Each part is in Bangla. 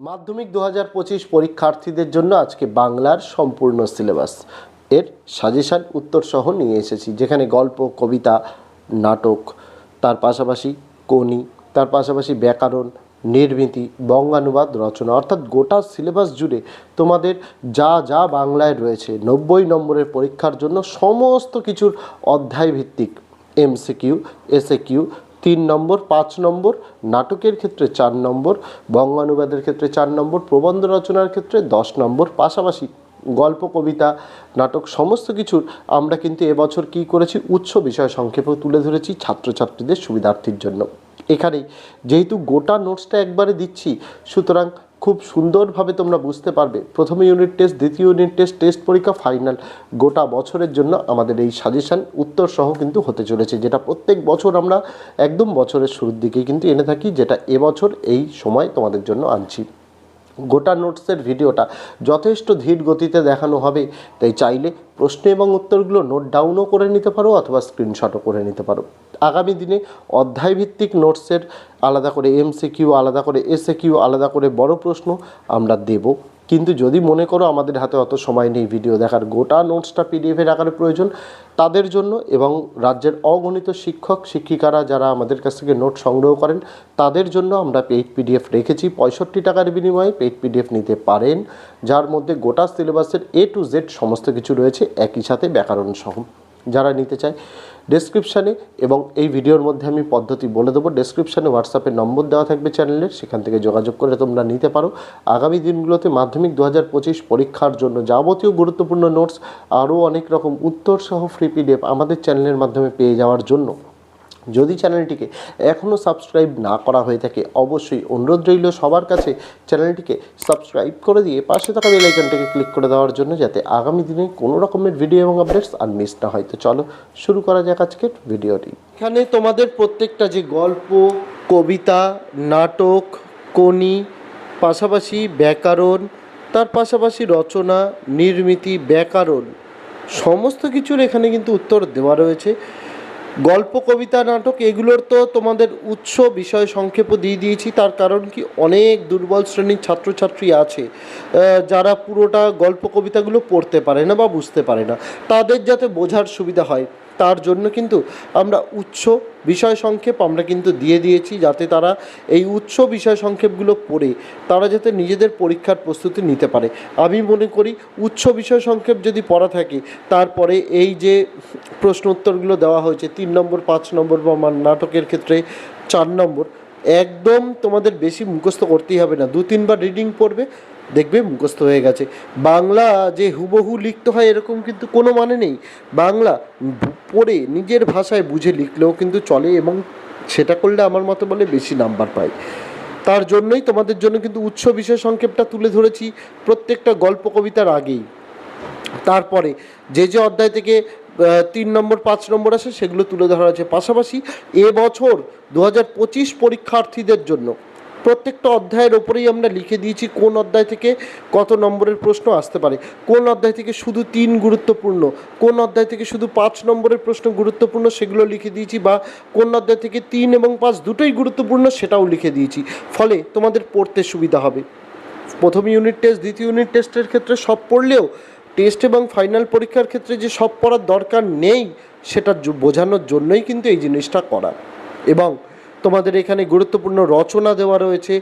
মাধ্যমিক দু হাজার পঁচিশ পরীক্ষার্থীদের জন্য আজকে বাংলার সম্পূর্ণ সিলেবাস। এর সাজেশান উত্তর সহ নিয়ে এসেছি, যেখানে গল্প, কবিতা, নাটক, তার পাশাপাশি কোনি তার পাশাপাশি ব্যাকরণ, নির্মিতি, বঙ্গানুবাদ রচনা, অর্থাৎ গোটা সিলেবাস জুড়ে তোমাদের যা যা বাংলায় রয়েছে, নব্বই নম্বরের পরীক্ষার জন্য সমস্ত কিছুর অধ্যায় ভিত্তিক এমসিকিউ, এসএকিউ তিন নম্বর, পাঁচ নম্বর, নাটকের ক্ষেত্রে চার নম্বর, বঙ্গানুবাদের ক্ষেত্রে চার নম্বর, প্রবন্ধ রচনার ক্ষেত্রে দশ নম্বর, পাশাপাশি গল্প, কবিতা, নাটক সমস্ত কিছুর আমরা কিন্তু এবছর কি করেছি উচ্চ বিষয় সংক্ষেপে তুলে ধরেছি ছাত্রছাত্রীদের সুবিধার্থীর জন্য। এখানেই যেহেতু গোটা নোটসটা একবারে দিচ্ছি, সুতরাং খুব সুন্দরভাবে তোমরা বুঝতে পারবে। প্রথম ইউনিট টেস্ট দ্বিতীয় ইউনিট টেস্ট টেস্ট পরীক্ষা ফাইনাল গোটা বছরের জন্য আমাদের এই সাজেশান উত্তর সহ কিন্তু হতে চলেছে, যেটা প্রত্যেক বছর আমরা একদম বছরের শুরুর দিকে কিন্তু এনে থাকি, যেটা এবছর এই সময় তোমাদের জন্য আনছি। গোটা নোটসের ভিডিওটা যথেষ্ট ধীর গতিতে দেখানো হবে। তাই চাইলে প্রশ্ন এবং উত্তরগুলো নোট ডাউনও করে নিতে পারো অথবা স্ক্রিনশটও করে নিতে পারো। আগামী দিনে অধ্যায়ভিত্তিক নোটসের আলাদা করে এমসিকিউ, আলাদা করে এসএকিউ আলাদা করে বড় প্রশ্ন আমরা দেব কিন্তু যদি মনে করো আমাদের হাতে অত সময় নেই ভিডিও দেখার, গোটা নোটসটা পিডিএফের আকারে প্রয়োজন, তাদের জন্য এবং রাজ্যের অগণিত শিক্ষক, শিক্ষিকারা যারা আমাদের কাছ থেকে নোট সংগ্রহ করেন, তাদের জন্য আমরা পেইড পিডিএফ রেখেছি। পঁয়ষট্টি টাকার বিনিময়ে পেইড পিডিএফ নিতে পারেন, যার মধ্যে গোটা সিলেবাসের এ টু জেড সমস্ত কিছু রয়েছে। একই সাথে ব্যাকরণ সহ যারা নিতে চায় ডেসক্রিপশানে এবং এই ভিডিওর মধ্যে আমি পদ্ধতি বলে দেবো। ডেসক্রিপশানে হোয়াটসঅ্যাপে নম্বর দেওয়া থাকবে চ্যানেলের সেখান থেকে যোগাযোগ করে তোমরা নিতে পারো। আগামী দিনগুলোতে মাধ্যমিক দু হাজার পঁচিশ পরীক্ষার জন্য যাবতীয় গুরুত্বপূর্ণ নোটস আরও অনেক রকম উত্তর সহ ফ্রি পিডিএফ আমাদের চ্যানেলের মাধ্যমে পেয়ে যাওয়ার জন্য। যদি চ্যানেলটিকে এখনও সাবস্ক্রাইব না করা হয়ে থাকে, অবশ্যই অনুরোধ রইল সবার কাছে চ্যানেলটিকে সাবস্ক্রাইব করে দিয়ে পাশে থাকা বেল ক্লিক করে দেওয়ার জন্য যাতে আগামী দিনে কোনো রকমের ভিডিও এবং আপডেটস আর মিস না হয়। তো চলো শুরু করা যাক আজকের ভিডিওটি। এখানে তোমাদের প্রত্যেকটা যে গল্প, কবিতা, নাটক কোনি পাশাপাশি ব্যাকরণ, তার পাশাপাশি রচনা, নির্মিতি, ব্যাকরণ, সমস্ত কিছুর এখানে কিন্তু উত্তর দেওয়া রয়েছে। গল্প, কবিতা, নাটক, এগুলোর তো তোমাদের উৎস বিষয় সংক্ষেপও দিয়ে দিয়েছি। তার কারণ কি, অনেক দুর্বল শ্রেণির ছাত্রছাত্রী আছে যারা পুরোটা গল্প, কবিতাগুলো পড়তে পারে না বা বুঝতে পারে না। তাদের যাতে বোঝার সুবিধা হয়। তার জন্য কিন্তু আমরা উৎস বিষয় সংক্ষেপ আমরা কিন্তু দিয়ে দিয়েছি যাতে তারা এই উৎস বিষয় সংক্ষেপগুলো পড়ে তারা যাতে নিজেদের পরীক্ষার প্রস্তুতি নিতে পারে। আমি মনে করি উৎস বিষয় সংক্ষেপ যদি পড়া থাকে তারপরে এই যে প্রশ্ন উত্তরগুলো দেওয়া হয়েছে, তিন নম্বর, পাঁচ নম্বর বা নাটকের ক্ষেত্রে চার নম্বর, একদম তোমাদের বেশি মুখস্থ করতেই হবে না। দু তিনবার রিডিং পড়বে দেখবে মুখস্থ হয়ে গেছে। বাংলা যে হুবহু লিখতে হয় এরকম কিন্তু কোনো মানে নেই। বাংলা পড়ে নিজের ভাষায় বুঝে লিখলেও কিন্তু চলে এবং সেটা করলে আমার মতো বলে বেশি নাম্বার পায়। তার জন্যই তোমাদের জন্য কিন্তু উৎস বিষয় সংক্ষেপটা তুলে ধরেছি প্রত্যেকটা গল্প কবিতার আগেই। তারপরে যে যে অধ্যায় থেকে তিন নম্বর, পাঁচ নম্বর আসে সেগুলো তুলে ধরা আছে পাশাপাশি এবছর দু হাজার পঁচিশ পরীক্ষার্থীদের জন্য প্রত্যেকটা অধ্যায়ের ওপরেই আমরা লিখে দিয়েছি কোন অধ্যায় থেকে কত নম্বরের প্রশ্ন আসতে পারে। কোন অধ্যায় থেকে শুধু তিন গুরুত্বপূর্ণ, কোন অধ্যায় থেকে শুধু পাঁচ নম্বরের প্রশ্ন গুরুত্বপূর্ণ সেগুলো লিখে দিয়েছি বা কোন অধ্যায় থেকে তিন এবং পাঁচ দুটোই গুরুত্বপূর্ণ সেটাও লিখে দিয়েছি। ফলে তোমাদের পড়তে সুবিধা হবে। প্রথম ইউনিট টেস্ট দ্বিতীয় ইউনিট টেস্টের ক্ষেত্রে সব পড়লেও টেস্ট এবং ফাইনাল পরীক্ষার ক্ষেত্রে যে সব পড়ার দরকার নেই, সেটা বোঝানোর জন্যই কিন্তু এই জিনিসটা করা। এবং তোমাদের এখানে গুরুত্বপূর্ণ রচনা দেওয়া রয়েছে,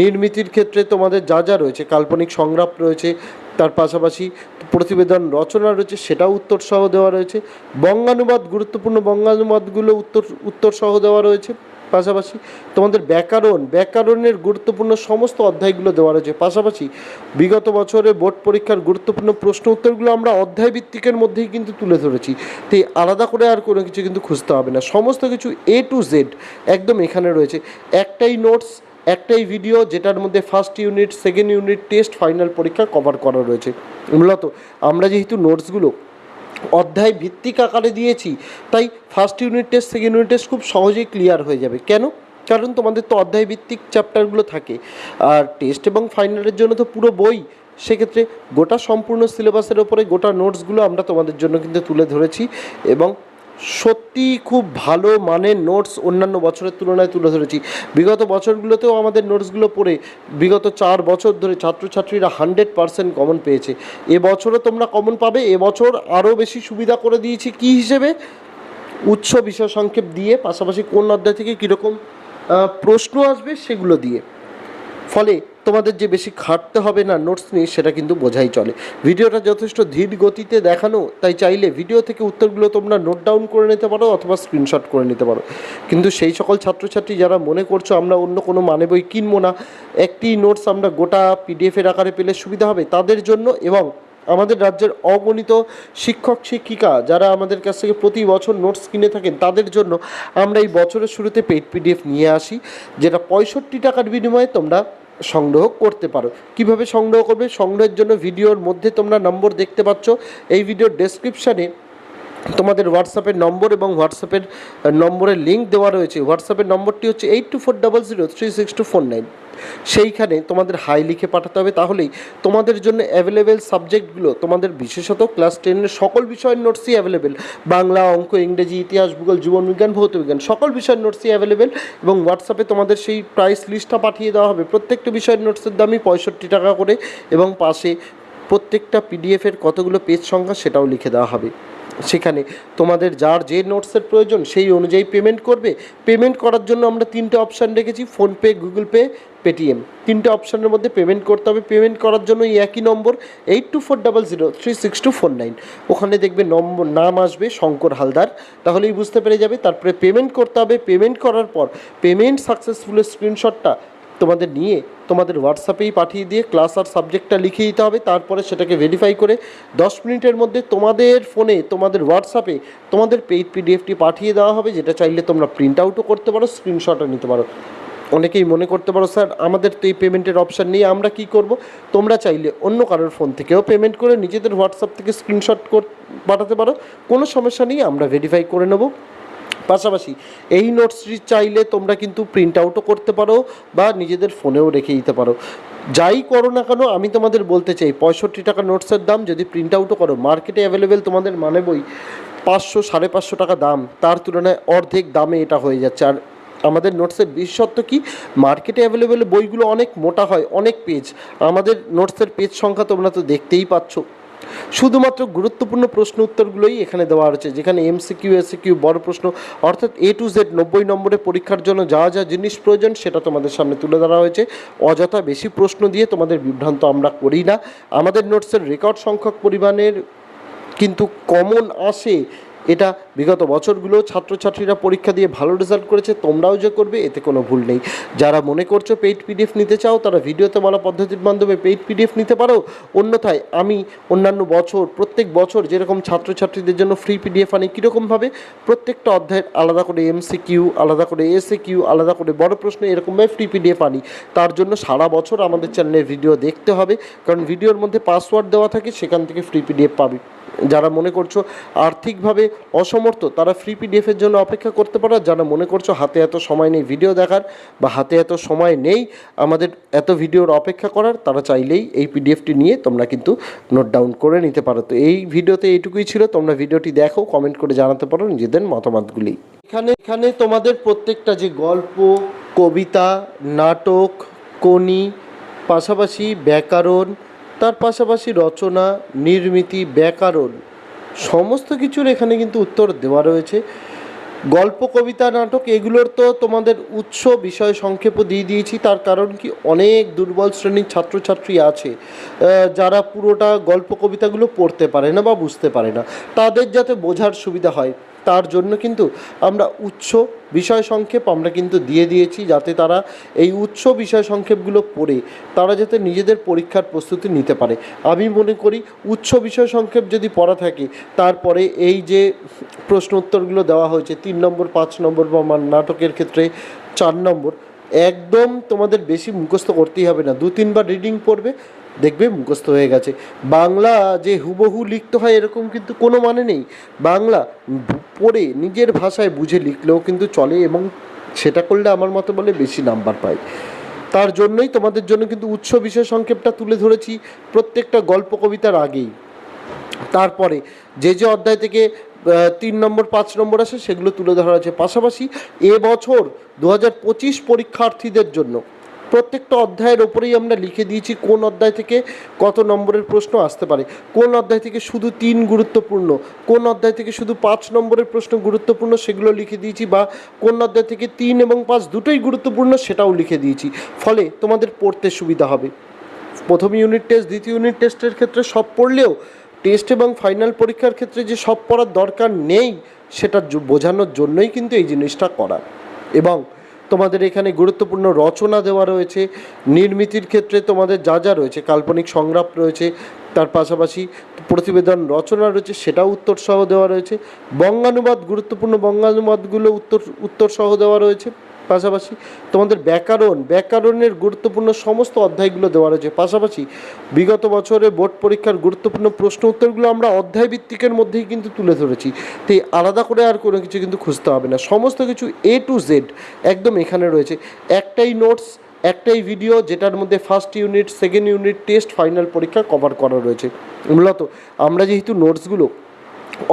নির্মিতির ক্ষেত্রে তোমাদের যা যা রয়েছে, কাল্পনিক সংগ্রাম রয়েছে, তার পাশাপাশি প্রতিবেদন রচনা রয়েছে, সেটাও উত্তর সহ দেওয়া রয়েছে, বঙ্গানুবাদ, গুরুত্বপূর্ণ বঙ্গানুবাদগুলো উত্তর উত্তর সহ দেওয়া রয়েছে। পাশাপাশি তোমাদের ব্যাকরণ, ব্যাকরণের গুরুত্বপূর্ণ সমস্ত অধ্যায়গুলো দেওয়া রয়েছে। পাশাপাশি বিগত বছরে বোর্ড পরীক্ষার গুরুত্বপূর্ণ প্রশ্ন উত্তরগুলো আমরা অধ্যায় ভিত্তিকের মধ্যেই কিন্তু তুলে ধরেছি। তাই আলাদা করে আর কোনো কিছু কিন্তু খুঁজতে হবে না। সমস্ত কিছু এ টু জেড একদম এখানে রয়েছে। একটাই নোটস একটাই ভিডিও যেটার মধ্যে first unit second unit test final পরীক্ষা কভার করা রয়েছে। মূলত আমরা যেহেতু নোটসগুলো অধ্যায় ভিত্তিক আকারে দিয়েছি, তাই first unit test second unit test খুব সহজেই ক্লিয়ার হয়ে যাবে। কেন? কারণ তোমাদের তো অধ্যায় ভিত্তিক চ্যাপ্টারগুলো থাকে। আর টেস্ট এবং ফাইনালের জন্য তো পুরো বই, সেক্ষেত্রে গোটা সম্পূর্ণ সিলেবাসের ওপরে গোটা নোটসগুলো আমরা তোমাদের জন্য কিন্তু তুলে ধরেছি এবং সত্যি খুব ভালো মানের নোটস অন্যান্য বছরের তুলনায় তুলে ধরেছি। বিগত বছরগুলোতেও আমাদের নোটসগুলো পড়ে বিগত চার বছর ধরে ছাত্রছাত্রীরা হান্ড্রেড পারসেন্ট কমন পেয়েছে। এবছরও তোমরা কমন পাবে এবছর আরও বেশি সুবিধা করে দিয়েছি কী হিসেবে? উৎস বিষয় সংক্ষেপ দিয়ে, পাশাপাশি কোন অধ্যায় থেকে কীরকম প্রশ্ন আসবে সেগুলো দিয়ে। ফলে তোমাদের যে বেশি খাটতে হবে না নোটস নিয়ে, সেটা কিন্তু বোঝাই চলে। ভিডিওটা যথেষ্ট ধীর গতিতে দেখানো, তাই চাইলে ভিডিও থেকে উত্তরগুলো তোমরা নোট ডাউন করে নিতে পারো অথবা স্ক্রিনশট করে নিতে পারো। কিন্তু সেই সকল ছাত্রছাত্রী যারা মনে করছ আমরা অন্য কোনো মানে বই কিনবো না, একটি নোটস আমরা গোটা পিডিএফের আকারে পেলে সুবিধা হবে তাদের জন্য এবং আমাদের রাজ্যের অগণিত শিক্ষক, শিক্ষিকা যারা আমাদের কাছ থেকে প্রতি বছর নোটস কিনে থাকেন, তাদের জন্য আমরা এই বছরের শুরুতে পেড পিডিএফ নিয়ে আসি, যেটা পঁয়ষট্টি টাকার বিনিময়ে তোমরা সংগ্রহ করতে পারো। কীভাবে সংগ্রহ করবে? সংগ্রহের জন্য ভিডিওর মধ্যে তোমরা নম্বর দেখতে পাচ্ছ। এই ভিডিওর ডেসক্রিপশানে তোমাদের হোয়াটসঅ্যাপের নম্বর এবং হোয়াটসঅ্যাপের নম্বরের লিঙ্ক দেওয়া রয়েছে। হোয়াটসঅ্যাপের নম্বরটি হচ্ছে eight two four double zero three six two four nine সেইখানে তোমাদের হাই লিখে পাঠাতে হবে। তাহলেই তোমাদের জন্য অ্যাভেলেবেল সাবজেক্টগুলো তোমাদের বিশেষত ক্লাস টেনের সকল বিষয়ের নোটসই অ্যাভেলেবেল বাংলা, অঙ্ক, ইংরেজি, ইতিহাস, ভূগোল জীবনবিজ্ঞান ভৌতবিজ্ঞান সকল বিষয়ের নোটসই অ্যাভেলেবেল এবং হোয়াটসঅ্যাপে তোমাদের সেই প্রাইস লিস্টটা পাঠিয়ে দেওয়া হবে। প্রত্যেকটা বিষয়ের নোটসের দামই পঁয়ষট্টি টাকা করে এবং পাশে প্রত্যেকটা পিডিএফের কতগুলো পেজ সংখ্যা সেটাও লিখে দেওয়া হবে। সেখানে তোমাদের যার যে নোটসের প্রয়োজন সেই অনুযায়ী পেমেন্ট করবে। পেমেন্ট করার জন্য আমরা তিনটে অপশান রেখেছি ফোনপে গুগল পে পেটিএম তিনটে অপশানের মধ্যে পেমেন্ট করতে হবে। পেমেন্ট করার জন্য এই একই নম্বর eight two four double zero three six two four nine ওখানে দেখবে নম্বর, নাম আসবে, শঙ্কর হালদার। তাহলেই বুঝতে পেরে যাবে। তারপরে পেমেন্ট করতে হবে। পেমেন্ট করার পর পেমেন্ট সাকসেসফুলের স্ক্রিনশটটা তোমাদের নিয়ে তোমাদের হোয়াটসঅ্যাপেই পাঠিয়ে দিয়ে ক্লাস আর সাবজেক্টটা লিখে দিতে হবে, তারপরে সেটাকে ভেরিফাই করে দশ মিনিটের মধ্যে তোমাদের ফোনে তোমাদের হোয়াটসঅ্যাপে তোমাদের পেইড পিডিএফটি পাঠিয়ে দেওয়া হবে, যেটা চাইলে তোমরা প্রিন্ট আউটও করতে পারো স্ক্রিনশটও নিতে পারো। অনেকেই মনে করতে পারো, স্যার, আমাদের তো এই পেমেন্টের অপশান নেই, আমরা কি করব? তোমরা চাইলে অন্য কারোর ফোন থেকেও পেমেন্ট করে নিজেদের হোয়াটসঅ্যাপ থেকে স্ক্রিনশট পাঠাতে পারো, কোনো সমস্যা নেই, আমরা ভেরিফাই করে নেব। পাশাপাশি এই নোটসটি চাইলে তোমরা কিন্তু প্রিন্ট আউটও করতে পারো বা নিজেদের ফোনেও রেখে দিতে পারো। যাই করো না কেন, আমি তোমাদের বলতে চাই, পঁয়ষট্টি টাকা নোটসের দাম যদি প্রিন্ট আউটও করো মার্কেটে অ্যাভেলেবেল তোমাদের মানে বই পাঁচশো, সাড়ে পাঁচশো টাকা দাম, তার তুলনায় অর্ধেক দামে এটা হয়ে যাচ্ছে। আর আমাদের নোটসের বিশেষত্ব কি মার্কেটে অ্যাভেলেবেল বইগুলো অনেক মোটা হয়, অনেক পেজ আমাদের নোটসের পেজ সংখ্যা তোমরা তো দেখতেই পাচ্ছ। শুধুমাত্র গুরুত্বপূর্ণ প্রশ্ন উত্তরগুলোই এখানে দেওয়া হচ্ছে যেখানে এমসিকিউ এসিকিউ বড় প্রশ্ন, অর্থাৎ এ টু জেড নব্বই নম্বরে পরীক্ষার জন্য যা যা জিনিস প্রয়োজন সেটা তোমাদের সামনে তুলে ধরা হয়েছে। অযথা বেশি প্রশ্ন দিয়ে তোমাদের বিভ্রান্ত আমরা করি না। আমাদের নোটসের রেকর্ড সংখ্যক পরিমাণের কিন্তু কমন আসে এটা বিগত বছরগুলো ছাত্রছাত্রীরা পরীক্ষা দিয়ে ভালো রেজাল্ট করেছে, তোমরাও যে করবে, এতে কোনো ভুল নেই। যারা মনে করছ পেইড পিডিএফ নিতে চাও, তারা ভিডিওতে বলা পদ্ধতির মাধ্যমে পেইড পিডিএফ নিতে পারো। অন্যথায় আমি অন্যান্য বছর, প্রত্যেক বছর যেরকম ছাত্রছাত্রীদের জন্য ফ্রি পিডিএফ আনি কীরকমভাবে প্রত্যেকটা অধ্যায়ের আলাদা করে এমসি কিউ আলাদা করে এসএ কিউ আলাদা করে বড় প্রশ্ন এরকমভাবে ফ্রি পিডিএফ আনি। তার জন্য সারা বছর আমাদের চ্যানেলের ভিডিও দেখতে হবে, কারণ ভিডিওর মধ্যে পাসওয়ার্ড দেওয়া থাকে, সেখান থেকে ফ্রি পিডিএফ পাবে। যারা মনে করছ আর্থিকভাবে অসমর্থ, তারা ফ্রি পিডিএফের জন্য অপেক্ষা করতে পারো। যারা মনে করছ হাতে এত সময় নেই ভিডিও দেখার বা হাতে এত সময় নেই আমাদের এত ভিডিওর অপেক্ষা করার, তারা চাইলেই এই পিডিএফটি নিয়ে তোমরা কিন্তু নোট ডাউন করে নিতে পারো। তো এই ভিডিওতে এইটুকুই ছিল। তোমরা ভিডিওটি দেখো কমেন্ট করে জানাতে পারো নিজেদের মতামতগুলি। এখানে এখানে তোমাদের প্রত্যেকটা যে গল্প, কবিতা, নাটক কোনি পাশাপাশি ব্যাকরণ তার পাশাপাশি রচনা, নির্মিতি, ব্যাকরণ সমস্ত কিছুর এখানে কিন্তু উত্তর দেওয়া রয়েছে। গল্প, কবিতা, নাটক এগুলোর তো তোমাদের উৎস বিষয় সংক্ষেপও দিয়ে দিয়েছি। তার কারণ কি অনেক দুর্বল শ্রেণির ছাত্রছাত্রী আছে যারা পুরোটা গল্প, কবিতাগুলো পড়তে পারে না বা বুঝতে পারে না। তাদের যাতে বোঝার সুবিধা হয়। তার জন্য কিন্তু আমরা উৎস বিষয় সংক্ষেপ আমরা কিন্তু দিয়ে দিয়েছি যাতে তারা এই উৎস বিষয় সংক্ষেপগুলো পড়ে, তারা যাতে নিজেদের পরীক্ষার প্রস্তুতি নিতে পারে। আমি মনে করি উৎস বিষয় সংক্ষেপ যদি পড়া থাকে, তারপরে এই যে প্রশ্ন উত্তরগুলো দেওয়া হয়েছে, তিন নম্বর, পাঁচ নম্বর বা নাটকের ক্ষেত্রে চার নম্বর, একদম তোমাদের বেশি মুখস্থ করতেই হবে না। দু তিনবার রিডিং পড়বে দেখবে মুখস্থ হয়ে গেছে। বাংলা যে হুবহু লিখতে হয় এরকম কিন্তু কোনো মানে নেই। বাংলা পড়ে নিজের ভাষায় বুঝে লিখলেও কিন্তু চলে এবং সেটা করলে আমার মতো বলে বেশি নাম্বার পায়। তার জন্যই তোমাদের জন্য কিন্তু উৎস বিষয় সংক্ষেপটা তুলে ধরেছি প্রত্যেকটা গল্প কবিতার আগেই। তারপরে যে যে অধ্যায় থেকে তিন নম্বর, পাঁচ নম্বর আসে সেগুলো তুলে ধরা হয়েছে। পাশাপাশি এবছর দু হাজার পঁচিশ পরীক্ষার্থীদের জন্য প্রত্যেকটা অধ্যায়ের ওপরেই আমরা লিখে দিয়েছি কোন অধ্যায় থেকে কত নম্বরের প্রশ্ন আসতে পারে। কোন অধ্যায় থেকে শুধু তিন গুরুত্বপূর্ণ, কোন অধ্যায় থেকে শুধু পাঁচ নম্বরের প্রশ্ন গুরুত্বপূর্ণ সেগুলো লিখে দিয়েছি বা কোন অধ্যায় থেকে তিন এবং পাঁচ দুটোই গুরুত্বপূর্ণ সেটাও লিখে দিয়েছি। ফলে তোমাদের পড়তে সুবিধা হবে। প্রথম ইউনিট টেস্ট দ্বিতীয় ইউনিট টেস্টের ক্ষেত্রে সব পড়লেও টেস্ট এবং ফাইনাল পরীক্ষার ক্ষেত্রে যে সব পড়ার দরকার নেই, সেটা বোঝানোর জন্যই কিন্তু এই জিনিসটা করা। এবং তোমাদের এখানে গুরুত্বপূর্ণ রচনা দেওয়া রয়েছে, নির্মিতির ক্ষেত্রে তোমাদের যা যা রয়েছে, কাল্পনিক সংগ্রাম রয়েছে, তার পাশাপাশি প্রতিবেদন রচনা রয়েছে, সেটাও উত্তরসহ দেওয়া রয়েছে, বঙ্গানুবাদ, গুরুত্বপূর্ণ বঙ্গানুবাদগুলো উত্তর, উত্তরসহ দেওয়া রয়েছে। পাশাপাশি তোমাদের ব্যাকরণ, ব্যাকরণের গুরুত্বপূর্ণ সমস্ত অধ্যায়গুলো দেওয়া রয়েছে। পাশাপাশি বিগত বছরে বোর্ড পরীক্ষার গুরুত্বপূর্ণ প্রশ্ন উত্তরগুলো আমরা অধ্যায় ভিত্তিকের মধ্যেই কিন্তু তুলে ধরেছি। তো আলাদা করে আর কোনো কিছু কিন্তু খুঁজতে হবে না। সমস্ত কিছু এ টু জেড একদম এখানে রয়েছে। একটাই নোটস একটাই ভিডিও যেটার মধ্যে first unit second unit test final পরীক্ষা কভার করা রয়েছে। মূলত আমরা যেহেতু নোটসগুলো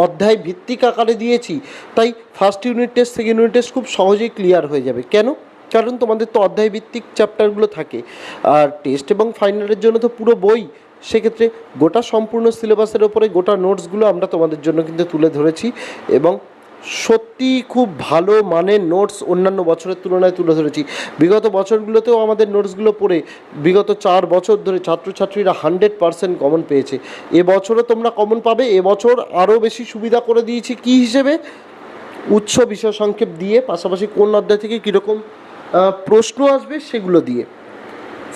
অধ্যায় ভিত্তিক আকারে দিয়েছি, তাই first unit test second unit test খুব সহজেই ক্লিয়ার হয়ে যাবে। কেন? কারণ তোমাদের তো অধ্যায় ভিত্তিক চ্যাপ্টারগুলো থাকে। আর টেস্ট এবং ফাইনালের জন্য তো পুরো বই। সেক্ষেত্রে গোটা সম্পূর্ণ সিলেবাসের ওপরে গোটা নোটসগুলো আমরা তোমাদের জন্য কিন্তু তুলে ধরেছি এবং সত্যি খুব ভালো মানের নোটস অন্যান্য বছরের তুলনায় তুলে ধরেছি। বিগত বছরগুলোতেও আমাদের নোটসগুলো পড়ে বিগত চার বছর ধরে ছাত্রছাত্রীরা হান্ড্রেড পারসেন্ট কমন পেয়েছে। এবছরও তোমরা কমন পাবে এবছর আরও বেশি সুবিধা করে দিয়েছি কি হিসেবে? উৎস বিষয় সংক্ষেপ দিয়ে, পাশাপাশি কোন অধ্যায় থেকে কীরকম প্রশ্ন আসবে সেগুলো দিয়ে।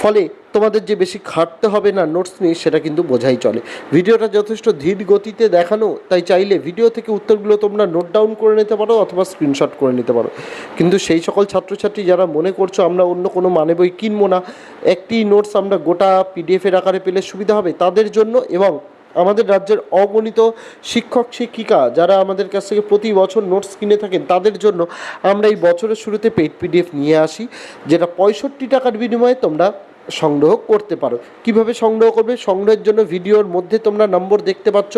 ফলে তোমাদের যে বেশি খাটতে হবে না নোটস নিয়ে, সেটা কিন্তু বোঝাই চলে। ভিডিওটা যথেষ্ট ধীর গতিতে দেখানো, তাই চাইলে ভিডিও থেকে উত্তরগুলো তোমরা নোট ডাউন করে নিতে পারো অথবা স্ক্রিনশট করে নিতে পারো। কিন্তু সেই সকল ছাত্রছাত্রী যারা মনে করছ আমরা অন্য কোনো মানে বই কিনবো না, একটি নোটস আমরা গোটা পিডিএফের আকারে পেলে সুবিধা হবে তাদের জন্য এবং আমাদের রাজ্যের অগণিত শিক্ষক, শিক্ষিকা যারা আমাদের কাছ থেকে প্রতি বছর নোটস কিনে থাকেন, তাদের জন্য আমরা এই বছরের শুরুতে পেড পিডিএফ নিয়ে আসি, যেটা পঁয়ষট্টি টাকার বিনিময়ে তোমরা সংগ্রহ করতে পারো। কীভাবে সংগ্রহ করবে? সংগ্রহের জন্য ভিডিওর মধ্যে তোমরা নম্বর দেখতে পাচ্ছ।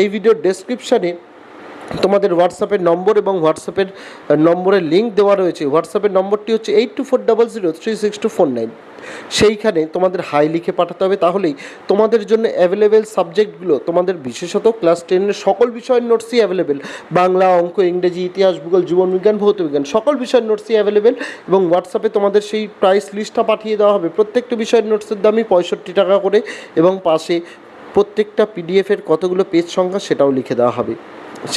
এই ভিডিওর ডেসক্রিপশানে তোমাদের হোয়াটসঅ্যাপের নম্বর এবং হোয়াটসঅ্যাপের নম্বরের লিঙ্ক দেওয়া রয়েছে। হোয়াটসঅ্যাপের নম্বরটি হচ্ছে eight two four double zero three six two four nine সেইখানে তোমাদের হাই লিখে পাঠাতে হবে। তাহলেই তোমাদের জন্য অ্যাভেলেবেল সাবজেক্টগুলো তোমাদের বিশেষত ক্লাস টেনের সকল বিষয়ের নোটসই অ্যাভেলেবেল বাংলা, অঙ্ক, ইংরেজি, ইতিহাস, ভূগোল জীবনবিজ্ঞান ভৌতবিজ্ঞান সকল বিষয়ের নোটসই অ্যাভেলেবেল এবং হোয়াটসঅ্যাপে তোমাদের সেই প্রাইস লিস্টটা পাঠিয়ে দেওয়া হবে। প্রত্যেকটা বিষয়ের নোটসের দামই পঁয়ষট্টি টাকা করে এবং পাশে প্রত্যেকটা পিডিএফের কতগুলো পেজ সংখ্যা সেটাও লিখে দেওয়া হবে।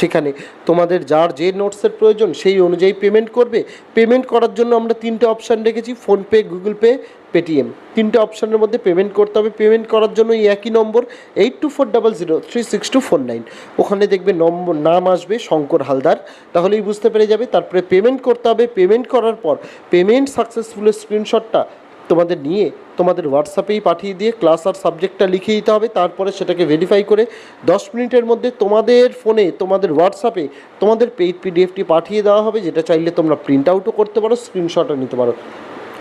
সেখানে তোমাদের যার যে নোটসের প্রয়োজন সেই অনুযায়ী পেমেন্ট করবে। পেমেন্ট করার জন্য আমরা তিনটে অপশান রেখেছি ফোনপে গুগল পে পেটিএম। তিনটে অপশানের মধ্যে পেমেন্ট করতে হবে। পেমেন্ট করার জন্য এই একই নম্বর eight two four double zero three six two four nine ওখানে দেখবে নম্বর, নাম আসবে, শঙ্কর হালদার। তাহলেই বুঝতে পেরে যাবে। তারপরে পেমেন্ট করতে হবে। পেমেন্ট করার পর পেমেন্ট সাকসেসফুলের স্ক্রিনশটটা তোমাদের নিয়ে তোমাদের হোয়াটসঅ্যাপেই পাঠিয়ে দিয়ে ক্লাস আর সাবজেক্টটা লিখে দিতে হবে। তারপরে সেটাকে ভেরিফাই করে দশ মিনিটের মধ্যে তোমাদের ফোনে তোমাদের হোয়াটসঅ্যাপে তোমাদের পেইড পিডিএফটি পাঠিয়ে দেওয়া হবে। যেটা চাইলে তোমরা প্রিন্ট আউটও করতে পারো স্ক্রিনশটও নিতে পারো।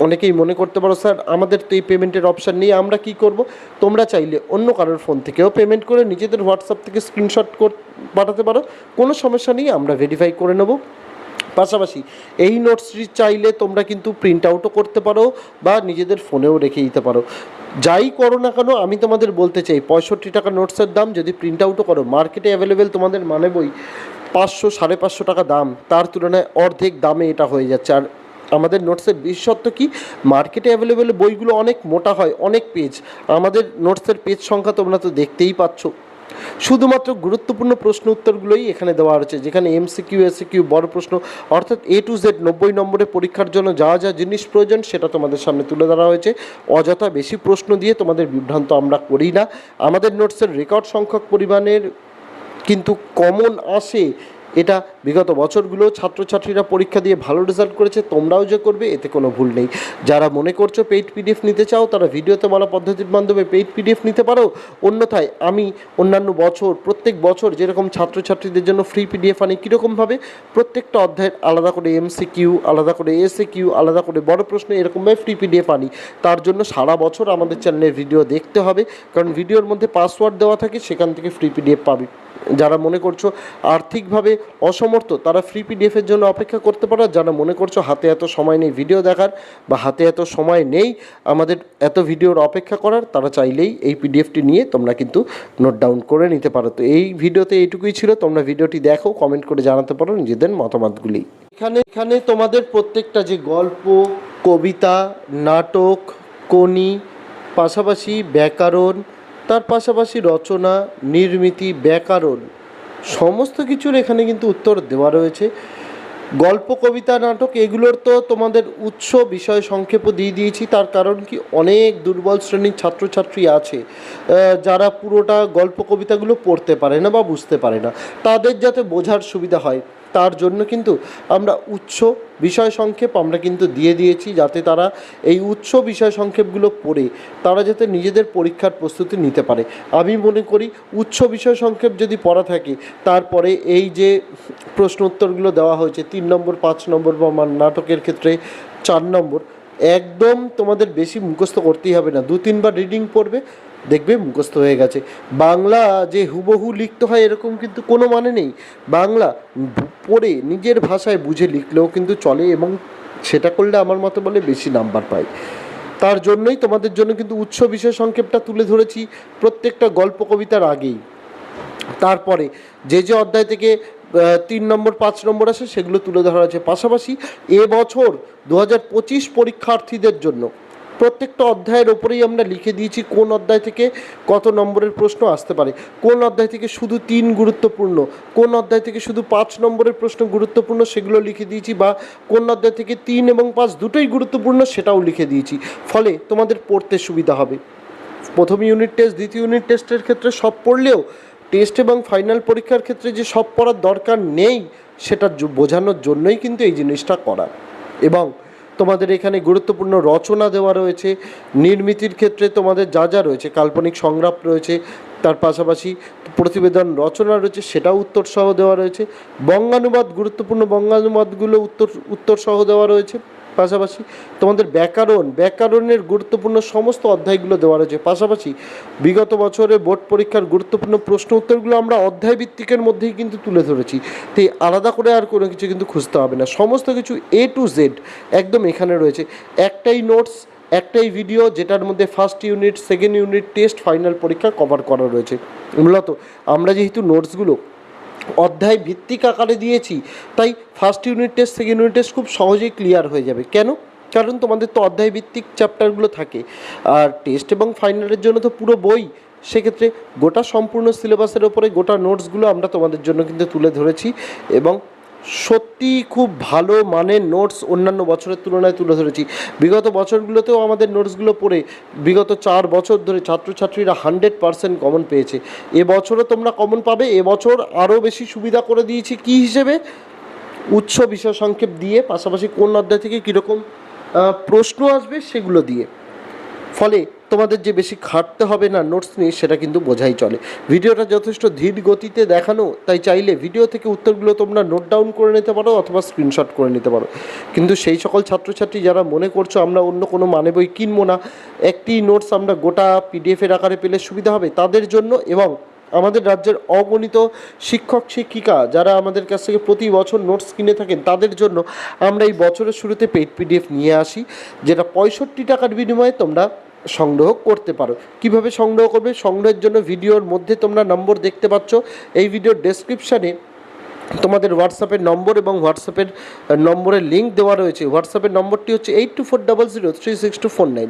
অনেকেই মনে করতে পারো, স্যার, আমাদের তো এই পেমেন্টের অপশান নেই, আমরা কি করব? তোমরা চাইলে অন্য কারোর ফোন থেকেও পেমেন্ট করে নিজেদের হোয়াটসঅ্যাপ থেকে স্ক্রিনশট পাঠাতে পারো। কোনো সমস্যা নেই, আমরা ভেরিফাই করে নেব। পাশাপাশি এই নোটসটি চাইলে তোমরা কিন্তু প্রিন্ট আউটও করতে পারো বা নিজেদের ফোনেও রেখে দিতে পারো। যাই করো না কেন, আমি তোমাদের বলতে চাই, পঁয়ষট্টি টাকা নোটসের দাম, যদি প্রিন্ট আউটও করো মার্কেটে অ্যাভেলেবেল তোমাদের মানে বই পাঁচশো, সাড়ে পাঁচশো টাকা দাম, তার তুলনায় অর্ধেক দামে এটা হয়ে যাচ্ছে। আর আমাদের নোটসের বিশেষত্ব কি? মার্কেটে অ্যাভেলেবেল বইগুলো অনেক মোটা হয়, অনেক পেজ আমাদের নোটসের পেজ সংখ্যা তোমরা তো দেখতেই পাচ্ছ। শুধুমাত্র গুরুত্বপূর্ণ প্রশ্ন উত্তরগুলোই এখানে দেওয়া হচ্ছে যেখানে এমসিকিউ এসিকিউ বড় প্রশ্ন, অর্থাৎ এ টু জেড নব্বই নম্বরে পরীক্ষার জন্য যা যা জিনিস প্রয়োজন সেটা তোমাদের সামনে তুলে ধরা হয়েছে। অযথা বেশি প্রশ্ন দিয়ে তোমাদের বিভ্রান্ত আমরা করি না। আমাদের নোটসের রেকর্ড সংখ্যক পরিমাণের কিন্তু কমন আসে এটা বিগত বছরগুলো ছাত্রছাত্রীরা পরীক্ষা দিয়ে ভালো রেজাল্ট করেছে, তোমরাও যে করবে, এতে কোনো ভুল নেই। যারা মনে করছ পেইড পিডিএফ নিতে চাও, তারা ভিডিওতে বলা পদ্ধতির মাধ্যমে পেইড পিডিএফ নিতে পারো। অন্যথায় আমি অন্যান্য বছর, প্রত্যেক বছর যেরকম ছাত্রছাত্রীদের জন্য ফ্রি পিডিএফ আনি কীরকমভাবে প্রত্যেকটা অধ্যায়ের আলাদা করে এমসি কিউ আলাদা করে এসএ কিউ আলাদা করে বড় প্রশ্ন এরকমভাবে ফ্রি পিডিএফ আনি। তার জন্য সারা বছর আমাদের চ্যানেলের ভিডিও দেখতে হবে, কারণ ভিডিওর মধ্যে পাসওয়ার্ড দেওয়া থাকে, সেখান থেকে ফ্রি পিডিএফ পাবে। যারা মনে করছ আর্থিকভাবে অসমর্থ, তারা ফ্রি পিডিএফের জন্য অপেক্ষা করতে পারো। যারা মনে করছ হাতে এত সময় নেই ভিডিও দেখার বা হাতে এত সময় নেই আমাদের এত ভিডিওর অপেক্ষা করার, তারা চাইলেই এই পিডিএফটি নিয়ে তোমরা কিন্তু নোট ডাউন করে নিতে পারো। তো এই ভিডিওতে এইটুকুই ছিল। তোমরা ভিডিওটি দেখো কমেন্ট করে জানাতে পারো নিজেদের মতামতগুলি। এখানে এখানে তোমাদের প্রত্যেকটা যে গল্প, কবিতা, নাটক কোনি পাশাপাশি ব্যাকরণ তার পাশাপাশি রচনা, নির্মিতি, ব্যাকরণ সমস্ত কিছুর এখানে কিন্তু উত্তর দেওয়া রয়েছে। গল্প, কবিতা, নাটক এগুলোর তো তোমাদের উৎস বিষয় সংক্ষেপও দিয়ে দিয়েছি। তার কারণ কি অনেক দুর্বল শ্রেণির ছাত্রছাত্রী আছে যারা পুরোটা গল্প, কবিতাগুলো পড়তে পারে না বা বুঝতে পারে না। তাদের যাতে বোঝার সুবিধা হয়। তার জন্য কিন্তু আমরা উচ্চ বিষয় সংক্ষেপ আমরা কিন্তু দিয়ে দিয়েছি যাতে তারা এই উচ্চ বিষয় সংক্ষেপগুলো পড়ে, তারা যাতে নিজেদের পরীক্ষার প্রস্তুতি নিতে পারে। আমি মনে করি উচ্চ বিষয় সংক্ষেপ যদি পড়া থাকে, তারপরে এই যে প্রশ্ন উত্তরগুলো দেওয়া হয়েছে, তিন নম্বর, পাঁচ নম্বর বা আমার নাটকের ক্ষেত্রে চার নম্বর, একদম তোমাদের বেশি মুখস্থ করতেই হবে না। দু তিনবার রিডিং পড়বে দেখবে, মুখস্থ হয়ে গেছে। বাংলা যে হুবহু লিখতে হয় এরকম কিন্তু কোনো মানে নেই। বাংলা পড়ে নিজের ভাষায় বুঝে লিখলেও কিন্তু চলে এবং সেটা করলে আমার মতো বলে বেশি নাম্বার পায়। তার জন্যই তোমাদের জন্য কিন্তু উৎস বিষয় সংক্ষেপটা তুলে ধরেছি প্রত্যেকটা গল্প কবিতার আগেই। তারপরে যে যে অধ্যায় থেকে তিন নম্বর, পাঁচ নম্বর আসে সেগুলো তুলে ধরা আছে পাশাপাশি এবছর দু হাজার পঁচিশ পরীক্ষার্থীদের জন্য প্রত্যেকটা অধ্যায়ের ওপরেই আমরা লিখে দিয়েছি কোন অধ্যায় থেকে কত নম্বরের প্রশ্ন আসতে পারে। কোন অধ্যায় থেকে শুধু তিন গুরুত্বপূর্ণ, কোন অধ্যায় থেকে শুধু পাঁচ নম্বরের প্রশ্ন গুরুত্বপূর্ণ সেগুলো লিখে দিয়েছি বা কোন অধ্যায় থেকে তিন এবং পাঁচ দুটোই গুরুত্বপূর্ণ সেটাও লিখে দিয়েছি। ফলে তোমাদের পড়তে সুবিধা হবে। প্রথম ইউনিট টেস্ট দ্বিতীয় ইউনিট টেস্টের ক্ষেত্রে সব পড়লেও টেস্ট এবং ফাইনাল পরীক্ষার ক্ষেত্রে যে সব পড়ার দরকার নেই, সেটা বোঝানোর জন্যই কিন্তু এই জিনিসটা করা। এবং তোমাদের এখানে গুরুত্বপূর্ণ রচনা দেওয়া রয়েছে, নির্মিতির ক্ষেত্রে তোমাদের যা যা রয়েছে, কাল্পনিক সংগ্রাম রয়েছে, তার পাশাপাশি প্রতিবেদন রচনা রয়েছে, সেটাও উত্তর সহ দেওয়া রয়েছে, বঙ্গানুবাদ, গুরুত্বপূর্ণ বঙ্গানুবাদগুলো উত্তর উত্তর সহ দেওয়া রয়েছে। পাশাপাশি তোমাদের ব্যাকরণ, ব্যাকরণের গুরুত্বপূর্ণ সমস্ত অধ্যায়গুলো দেওয়া রয়েছে পাশাপাশি বিগত বছরে বোর্ড পরীক্ষার গুরুত্বপূর্ণ প্রশ্ন উত্তরগুলো আমরা অধ্যায় ভিত্তিকের মধ্যেই কিন্তু তুলে ধরেছি। তাই আলাদা করে আর কোনো কিছু কিন্তু খুঁজতে হবে না। সমস্ত কিছু এ টু জেড একদম এখানে রয়েছে। একটাই নোটস একটাই ভিডিও যেটার মধ্যে first unit second unit test final পরীক্ষা কভার করা রয়েছে। মূলত আমরা যেহেতু নোটসগুলো অধ্যায় ভিত্তিক আকারে দিয়েছি, তাই first unit test second unit test খুব সহজেই ক্লিয়ার হয়ে যাবে। কেন? কারণ তোমাদের তো অধ্যায় ভিত্তিক চ্যাপ্টারগুলো থাকে। আর টেস্ট এবং ফাইনালের জন্য তো পুরো বই। সেক্ষেত্রে গোটা সম্পূর্ণ সিলেবাসের ওপরে গোটা নোটসগুলো আমরা তোমাদের জন্য কিন্তু তুলে ধরেছি। এবং সত্যি খুব ভালো মানের নোটস অন্যান্য বছরের তুলনায় তুলে ধরেছি। বিগত বছরগুলোতেও আমাদের নোটসগুলো পড়ে বিগত চার বছর ধরে ছাত্রছাত্রীরা হান্ড্রেড পারসেন্ট কমন পেয়েছে। এবছরও তোমরা কমন পাবে এবছর আরও বেশি সুবিধা করে দিয়েছি কি হিসেবে? উৎস বিষয় সংক্ষেপ দিয়ে পাশাপাশি কোন অধ্যায় থেকে কীরকম প্রশ্ন আসবে সেগুলো দিয়ে। ফলে তোমাদের যে বেশি খাটতে হবে না নোটস নিয়ে, সেটা কিন্তু বোঝাই চলে। ভিডিওটা যথেষ্ট ধীর গতিতে দেখানো, তাই চাইলে ভিডিও থেকে উত্তরগুলো তোমরা নোট ডাউন করে নিতে পারো অথবা স্ক্রিনশট করে নিতে পারো। কিন্তু সেই সকল ছাত্রছাত্রী যারা মনে করছ আমরা অন্য কোনো মানে বই কিনবো না, একটি নোটস আমরা গোটা পিডিএফের আকারে পেলে সুবিধা হবে তাদের জন্য এবং আমাদের রাজ্যের অগণিত শিক্ষক, শিক্ষিকা যারা আমাদের কাছ থেকে প্রতি বছর নোটস কিনে থাকেন, তাদের জন্য আমরা এই বছরের শুরুতে পেড পিডিএফ নিয়ে আসি, যেটা পঁয়ষট্টি টাকার বিনিময়ে তোমরা সংগ্রহ করতে পারো। কীভাবে সংগ্রহ করবে? সংগ্রহের জন্য ভিডিওর মধ্যে তোমরা নম্বর দেখতে পাচ্ছ। এই ভিডিওর ডেসক্রিপশানে তোমাদের হোয়াটসঅ্যাপের নম্বর এবং হোয়াটসঅ্যাপের নম্বরের লিঙ্ক দেওয়া রয়েছে। হোয়াটসঅ্যাপের নম্বরটি হচ্ছে eight two four double zero three six two four nine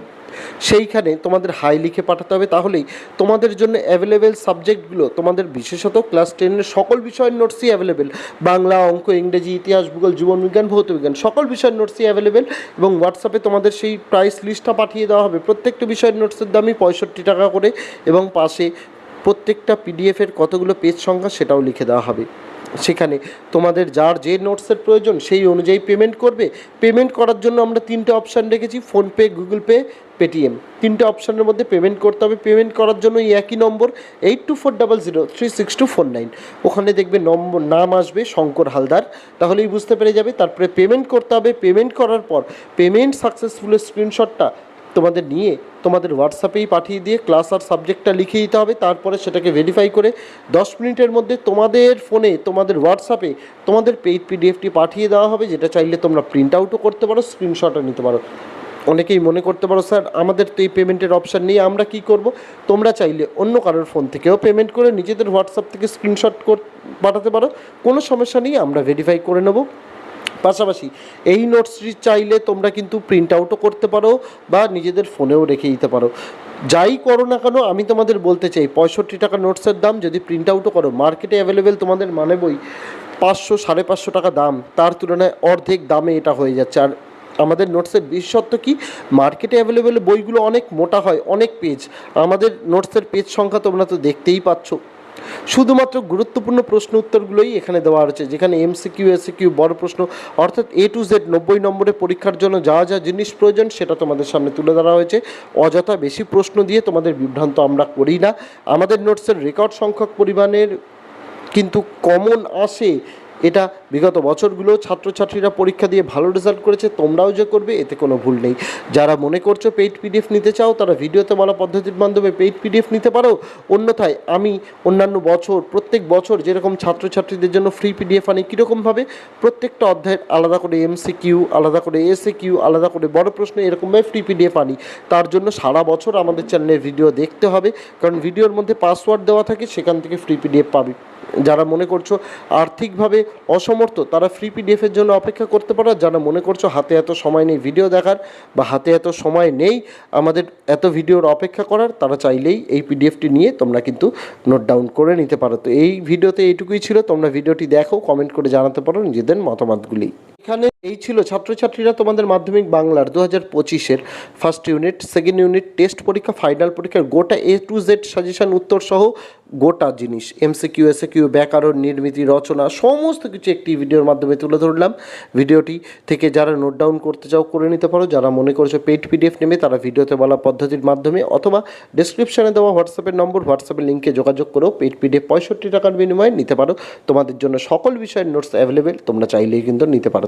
সেইখানে তোমাদের হাই লিখে পাঠাতে হবে। তাহলেই তোমাদের জন্য অ্যাভেলেবেল সাবজেক্টগুলো তোমাদের বিশেষত ক্লাস টেনের সকল বিষয়ের নোটসই অ্যাভেলেবেল বাংলা, অঙ্ক, ইংরেজি, ইতিহাস, ভূগোল জীবনবিজ্ঞান ভৌতবিজ্ঞান সকল বিষয়ের নোটসই অ্যাভেলেবেল এবং হোয়াটসঅ্যাপে তোমাদের সেই প্রাইস লিস্টটা পাঠিয়ে দেওয়া হবে। প্রত্যেকটা বিষয়ের নোটসের দামই পঁয়ষট্টি টাকা করে এবং পাশে প্রত্যেকটা পিডিএফের কতগুলো পেজ সংখ্যা সেটাও লিখে দেওয়া হবে। সেখানে তোমাদের যার যে নোটসের প্রয়োজন সেই অনুযায়ী পেমেন্ট করবে। পেমেন্ট করার জন্য আমরা তিনটে অপশান রেখেছি ফোনপে গুগল পে পেটিএম তিনটে অপশানের মধ্যে পেমেন্ট করতে হবে। পেমেন্ট করার জন্য এই একই নম্বর eight two four double zero three six two four nine ওখানে দেখবে নম্বর, নাম আসবে শঙ্কর হালদার। তাহলেই বুঝতে পেরে যাবে। তারপরে পেমেন্ট করতে হবে। পেমেন্ট করার পর পেমেন্ট সাকসেসফুলের স্ক্রিনশটটা তোমাদের নিয়ে তোমাদের হোয়াটসঅ্যাপেই পাঠিয়ে দিয়ে ক্লাস আর সাবজেক্টটা লিখে দিতে হবে, তারপরে সেটাকে ভেরিফাই করে দশ মিনিটের মধ্যে তোমাদের ফোনে তোমাদের হোয়াটসঅ্যাপে তোমাদের পেইড পিডিএফটি পাঠিয়ে দেওয়া হবে, যেটা চাইলে তোমরা প্রিন্ট আউটও করতে পারো স্ক্রিনশটও নিতে পারো। অনেকেই মনে করতে পারো, স্যার, আমাদের তো এই পেমেন্টের অপশান নেই, আমরা কি করব? তোমরা চাইলে অন্য কারোর ফোন থেকেও পেমেন্ট করে নিজেদের হোয়াটসঅ্যাপ থেকে স্ক্রিনশট পাঠাতে পারো, কোনো সমস্যা নেই, আমরা ভেরিফাই করে নেব। পাশাপাশি এই নোটসটি চাইলে তোমরা কিন্তু প্রিন্ট আউটও করতে পারো বা নিজেদের ফোনেও রেখে দিতে পারো। যাই করো না কেন, আমি তোমাদের বলতে চাই, পঁয়ষট্টি টাকা নোটসের দাম যদি প্রিন্ট আউটও করো মার্কেটে অ্যাভেলেবেল তোমাদের মানে বই পাঁচশো, সাড়ে পাঁচশো টাকা দাম, তার তুলনায় অর্ধেক দামে এটা হয়ে যাচ্ছে। আর আমাদের নোটসের বিশেষত্ব কি? মার্কেটে অ্যাভেলেবেল বইগুলো অনেক মোটা হয়, অনেক পেজ আমাদের নোটসের পেজ সংখ্যা তোমরা তো দেখতেই পাচ্ছ। শুধুমাত্র গুরুত্বপূর্ণ প্রশ্ন উত্তরগুলোই এখানে দেওয়া হয়েছে যেখানে এমসিকিউ এসিকিউ বড় প্রশ্ন, অর্থাৎ এ টু জেড নব্বই নম্বরে পরীক্ষার জন্য যা যা জিনিস প্রয়োজন সেটা তোমাদের সামনে তুলে ধরা হয়েছে। অযথা বেশি প্রশ্ন দিয়ে তোমাদের বিভ্রান্ত আমরা করি না। আমাদের নোটসের রেকর্ড সংখ্যক পরিমাণের কিন্তু কমন আসে এটা বিগত বছরগুলো ছাত্রছাত্রীরা পরীক্ষা দিয়ে ভালো রেজাল্ট করেছে, তোমরাও যে করবে, এতে কোনো ভুল নেই। যারা মনে করছ পেইড পিডিএফ নিতে চাও, তারা ভিডিওতে বলা পদ্ধতির মাধ্যমে পেইড পিডিএফ নিতে পারো। অন্যথায় আমি অন্যান্য বছর, প্রত্যেক বছর যেরকম ছাত্রছাত্রীদের জন্য ফ্রি পিডিএফ আনি কীরকমভাবে প্রত্যেকটা অধ্যায়ের আলাদা করে এমসি কিউ আলাদা করে এসএ কিউ আলাদা করে বড় প্রশ্ন এরকমভাবে ফ্রি পিডিএফ আনি। তার জন্য সারা বছর আমাদের চ্যানেলের ভিডিও দেখতে হবে, কারণ ভিডিওর মধ্যে পাসওয়ার্ড দেওয়া থাকে, সেখান থেকে ফ্রি পিডিএফ পাবে। যারা মনে করছ আর্থিকভাবে অসমর্থ, তারা ফ্রি পিডিএফের জন্য অপেক্ষা করতে পারো। যারা মনে করছ হাতে এত সময় নেই ভিডিও দেখার বা হাতে এত সময় নেই আমাদের এত ভিডিওর অপেক্ষা করার, তারা চাইলেই এই পিডিএফটি নিয়ে তোমরা কিন্তু নোট ডাউন করে নিতে পারো। তো এই ভিডিওতে এইটুকুই ছিল। তোমরা ভিডিওটি দেখো কমেন্ট করে জানাতে পারো, নিজেদের মতামতগুলি। এখানে এই ছিল ছাত্রছাত্রীরা তোমাদের মাধ্যমিক বাংলার দু হাজার পঁচিশের first unit second unit test পরীক্ষা ফাইনাল পরীক্ষার গোটা এ টু জেড সাজেশন উত্তর সহ গোটা জিনিস। এমসি কিউ এসে কিউ ব্যাকরণ, নির্মিতি, রচনা, সমস্ত কিছু একটি ভিডিওর মাধ্যমে তুলে ধরলাম। ভিডিওটি থেকে যারা নোট ডাউন করতে চাও, করে নিতে পারো। যারা মনে করছ পেড পিডিএফ নেবে, তারা ভিডিওতে বলা পদ্ধতির মাধ্যমে অথবা ডিসক্রিপশনে দেওয়া হোয়াটসঅ্যাপের নম্বর হোয়াটসঅ্যাপের লিঙ্কে যোগাযোগ করেও পেড পিডিএফ পঁয়ষট্টি টাকার বিনিময়ে নিতে পারো। তোমাদের জন্য সকল বিষয়ের নোটস অ্যাভেলেবেল তোমরা চাইলেই কিন্তু নিতে পারো।